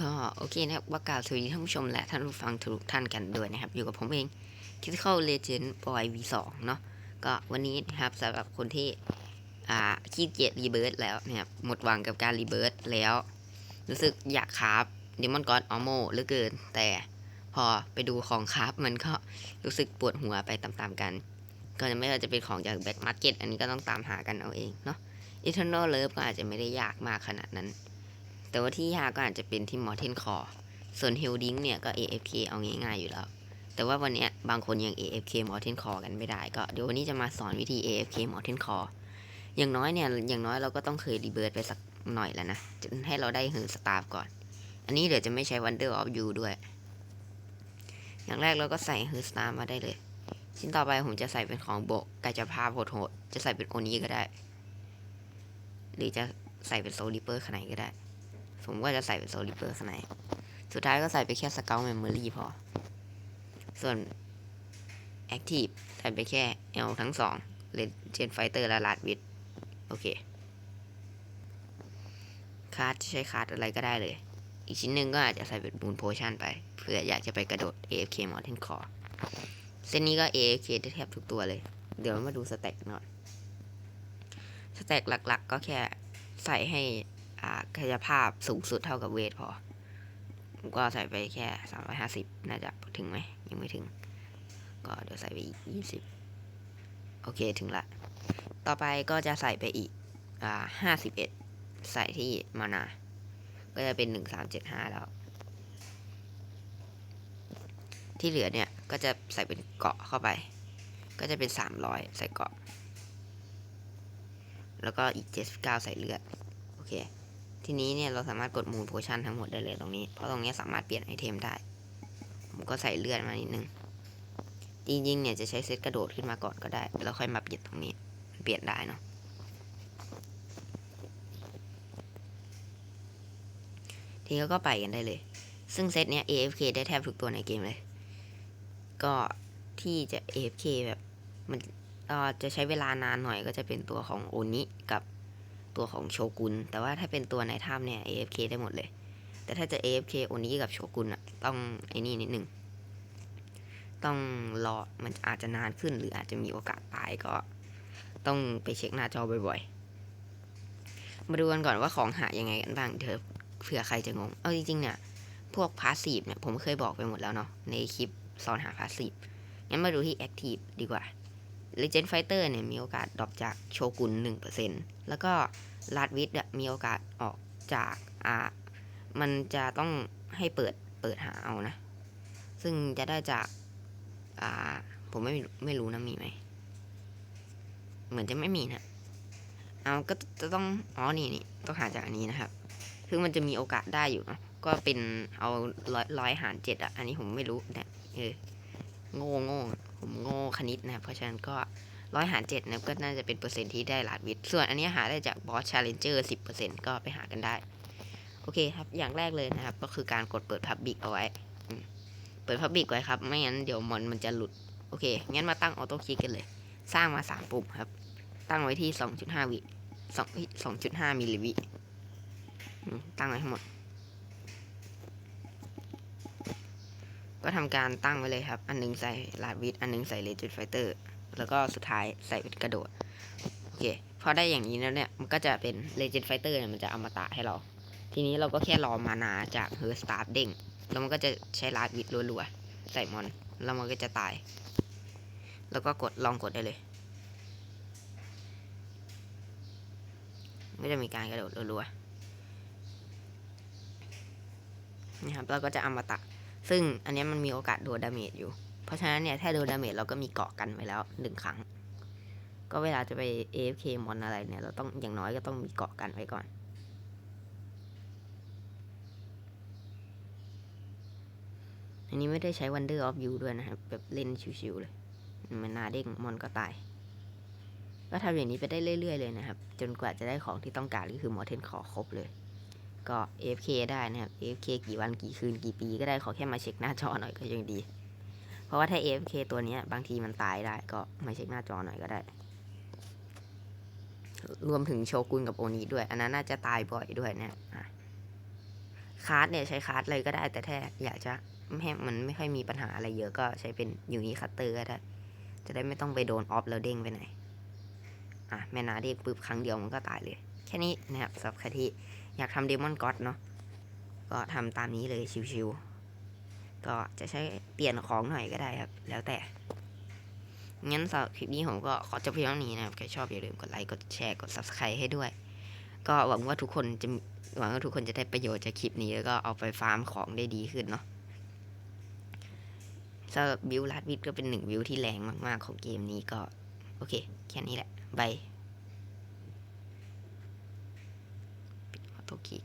ก็โอเคนะครับว่ากล่าวสวัสดีท่านผู้ชมและท่านผู้ฟังทุกท่านกันด้วยนะครับ อยู่กับผมเอง Critical Legend Boy V2 เนาะก็วันนี้นะครับสำหรับคนที่อ่าขี้เกียจรีเบิร์ตแล้วนะครับหมดหวังกับการรีเบิร์ตแล้ว รู้สึกอยากคราฟเดมอนกอดออโมเหลือเกิน แต่พอไปดูของคราฟมันก็รู้สึกปวดหัวไปตามๆกัน ก็จะไม่ว่าจะเป็นของจากแบ็กมาร์เก็ตอันนี้ก็ต้องตามหากันเอาเองเนาะ Eternal Love ก็อาจจะไม่ได้ยากมากขนาดนั้น แต่ว่าที่ยากก็อาจจะเป็นที่ Morten Core ส่วน h e l d i n g เนี่ยก็ AFK เอาง่ายๆอยู่แล้ว แต่ว่าวันนี้บางคนยัง AFK Morten Core กันไม่ได้ก็เดี๋ยววันนี้จะมาสอนวิธี AFK Morten Core อย่างน้อยเนี่ยอย่างน้อยเราก็ต้องเคยรีเบิร์ตไปสักหน่อยแล้วนะให้เราได้เฮิร์สตาร์ก่อน อันนี้เดี๋ยวจะไม่ใช้ Wonder of You ด้วย อย่างแรกเราก็ใส่เฮิร์สตาร์มาได้เลย ชิ้นต่อไปผมจะใส่เป็นของโบกกายภาพโหดๆจะใส่เป็นโอนี้ก็ได้ หรือจะใส่เป็นโซลิเปอร์ขนาดก็ได้ ผมก็จะใส่เป็นโซลิเปอร์ขนาดสุดท้ายก็ใส่ไปแค่สเกลเมมโมรี่พอ ส่วนแอคทีฟใส่ไปแค่ L ทั้งสองเลนเจนไฟเตอร์และลาดวิดโอเค คาร์ดจะใช้คาร์ดอะไรก็ได้เลย อีกชิ้นหนึ่งก็อาจจะใส่เป็นบูนโพชั่นไป เพื่ออยากจะไปกระโดด AFK Mountain Core เส้นนี้ก็ AFK ได้แทบทุกตัวเลย เดี๋ยวมาดูสเต็กหน่อยสเต็กหลักๆกก็แค่ใส่ให้ กายภาพสูงสุดเท่ากับเวทพอ ผมก็ใส่ไปแค่350น่าจะถึงไหม ยังไม่ถึง ก็เดี๋ยวใส่ไปอีก20โอเคถึงละ ต่อไปก็จะใส่ไปอีกอ่า51ใส่ที่มานา ก็จะเป็น1375แล้ว ที่เหลือเนี่ย ก็จะใส่เป็นเกาะเข้าไป ก็จะเป็น300ใส่เกาะ แล้วก็อีก79ใส่เลือด โอเค ทีนี้เนี่ยเราสามารถกดมูลโพชั่นทั้งหมดได้เลยตรงนี้ เพราะตรงนี้สามารถเปลี่ยนไอเทมได้ ผมก็ใส่เลือดมานิดนึง จริงๆเนี่ยจะใช้เซตกระโดดขึ้นมาก่อนก็ได้ แล้วค่อยมาเปลี่ยนตรงนี้ เปลี่ยนได้เนาะ ทีนี้ก็ไปกันได้เลย ซึ่งเซตเนี้ย AFK ได้แทบทุกตัวในเกมเลย ก็ที่จะ AFK แบบมันเออจะใช้เวลานานหน่อยก็จะเป็นตัวของโอนิกับ ตัวของโชกุน แต่ว่าถ้าเป็นตัวในถ้ำเนี่ย AFK ได้หมดเลย แต่ถ้าจะ AFK โอนิกับโชกุนอะต้องไอ้นี่นิดหนึ่ง ต้องรอ มันอาจจะนานขึ้นหรืออาจจะมีโอกาสตายก็ ต้องไปเช็คหน้าจอบ่อยๆ มาดูกันก่อนว่าของหายังไงกันบ้างเถอะเผื่อใครจะงง เอาจริงๆเนี่ย พวกพาสซีฟเนี่ยผมเคยบอกไปหมดแล้วเนาะในคลิปสอนหาพาสซีฟงั้นมาดูที่แอคทีฟดีกว่า Legend Fighter เนี่ยมีโอกาสดรอปจากโชกุน1%แล้วก็ลาดวิดมีโอกาสออกจากอ่ามันจะต้องให้เปิดเปิดหาเอานะ ซึ่งจะได้จากอ่าผมไม่ไม่รู้นะมีไหม เหมือนจะไม่มีนะเอาก็จะต้องอ๋อนี่นี่ต้องหาจากอันนี้นะครับคือมันจะมีโอกาสได้อยู่เนาะก็เป็นเอาร้อยร้อยหารเจ็ดอะ อันนี้ผมไม่รู้เนี่ยเออโง่โง่ ผมโง่คณิตนะครับ เพราะฉะนั้นก็ร้อยหารเจ็ดนะก็น่าจะเป็นเปอร์เซ็นต์ที่ได้ลาดวิทย์ส่วนอันนี้หาได้จากบอสชาเลนเจอร์สิบเปอร์เซ็นต์ก็ไปหากันได้ โอเคครับ อย่างแรกเลยนะครับ ก็คือการกดเปิดพับบิกเอาไว้ เปิดพับบิกไว้ครับ ไม่งั้นเดี๋ยวมอนมันจะหลุด โอเค งั้นมาตั้งออโต้คลิกกันเลย สร้างมาสามปุ่มครับ ตั้งไว้ที่สองจุดห้าวิสองสองจุดห้ามิลลิวิตั้งไว้ทั้งหมด ก็ทำการตั้งไว้เลยครับ อันหนึงใส่ลาดวิดอันหนึงใส่เลเจนไฟเตอร์แล้วก็สุดท้ายใส่เป็นกระโดด โอเค พอได้อย่างนี้แล้วเนี่ย มันก็จะเป็นเลเจนไฟเตอร์เนี่ยมันจะอมตะให้เรา ทีนี้เราก็แค่รอมานาจากเฮอร์สตาร์เด้งแล้วมันก็จะใช้ลาดวิดรัวๆ ใส่มอน แล้วมันก็จะตาย แล้วก็กดลองกดได้เลยก็จะมีการกระโดดรัวๆนี่ครับเราก็จะอมตะ ซึ่งอันนี้มันมีโอกาสโดนดาเมจอยู่ เพราะฉะนั้นเนี่ยถ้าโดนดาเมจเราก็มีเกาะกันไว้แล้วหนึ่งครั้ง ก็เวลาจะไป AFK มอนอะไรเนี่ย เราต้องอย่างน้อยก็ต้องมีเกาะกันไว้ก่อน อันนี้ไม่ได้ใช้ Wonder of You ด้วยนะครับ แบบเล่นชิวๆเลย มันนาเด้งมอนก็ตาย ก็ทำอย่างนี้ไปได้เรื่อยๆเลยนะครับ จนกว่าจะได้ของที่ต้องการก็คือมอเทนขอครบเลย ก็ AFK ได้นะครับ AFK กี่วันกี่คืนกี่ปีก็ได้ขอแค่มาเช็คหน้าจอหน่อยก็ยังดี เพราะว่าถ้า AFK ตัวนี้บางทีมันตายได้ก็มาเช็คหน้าจอหน่อยก็ได้ รวมถึงโชกุนกับโอนิด้วย อันนั้นน่าจะตายบ่อยด้วยนะอะคาร์ดเนี่ยใช้คาร์ดเลยก็ได้แต่ถ้าอยากจะไม่ให้มันไม่ค่อยมีปัญหาอะไรเยอะก็ใช้เป็นอยูนิคัตเตอร์ก็ได้ จะได้ไม่ต้องไปโดนออฟแล้วเด้งไปไหน อะแม่นาเด้งปุ๊บครั้งเดียวมันก็ตายเลย แค่นี้นะครับสำหรับใครที่ อยากทำเดมอนก็อดเนาะก็ทำตามนี้เลยชิวๆก็จะใช้เปลี่ยนของหน่อยก็ได้ครับ แล้วแต่ งั้นสำหรับคลิปนี้ผมก็ขอจบเพียงเท่านี้นะครับ ใครชอบอย่าลืมกดไลค์ กดแชร์ กด subscribe ให้ด้วย ก็หวังว่าทุกคนจะหวังว่าทุกคนจะได้ประโยชน์จากคลิปนี้แล้วก็เอาไปฟาร์มของได้ดีขึ้นเนาะสำหรับบิวลัดวิดก็เป็นหนึ่งวิวที่แรงมากๆของเกมนี้ก็ โอเค แค่นี้แหละบาย 時